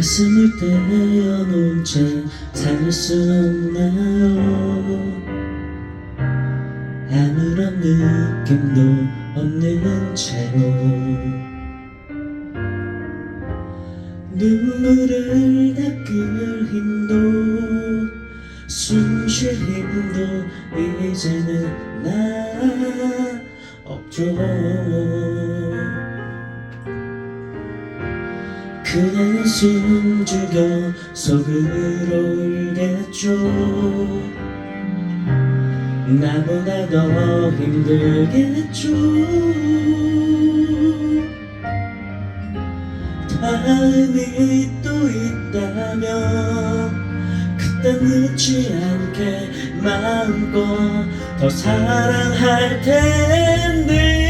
가슴을 떼어놓은 채살수 없나요? 아무런 느낌도 없는 채로 눈물을 닦을 힘도 숨 쉴 힘도 이제는 나 없죠 그대는 숨죽여 속으로 울겠죠. 나보다 더 힘들겠죠. 다음이 또 있다면 그때 늦지 않게 마음껏 더 사랑할 텐데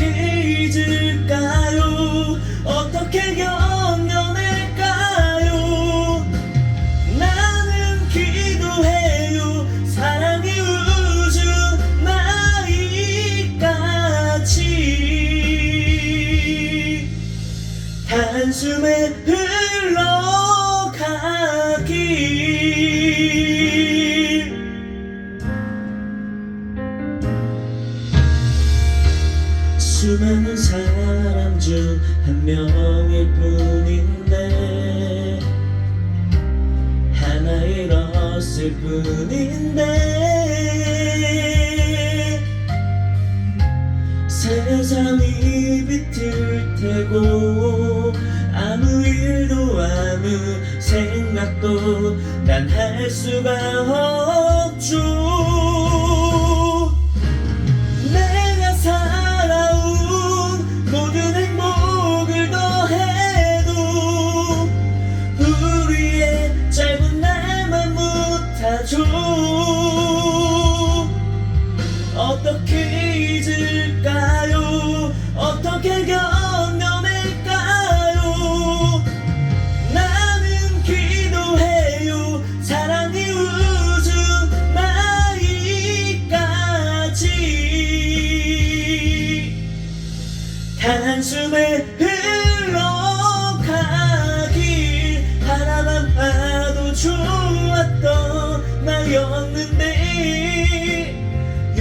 잊을까요? 어떻게 견뎌낼까요? 나는 기도해요. 사랑의 우주 나이까지. 단숨에 중 한 명일 뿐인데 하나 잃었을 뿐인데 세상이 비틀 테고 아무 일도 아무 생각도 난 할 수가 없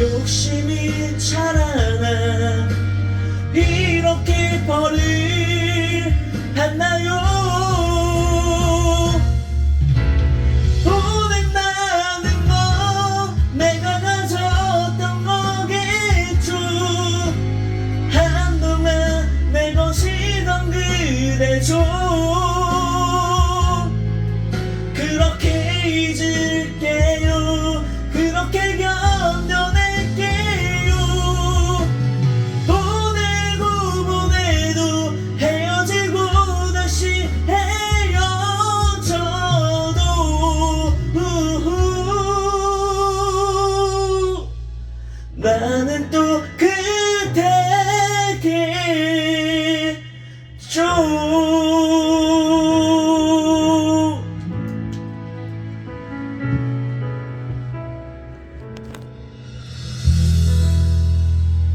욕심이 자라나 이렇게 벌을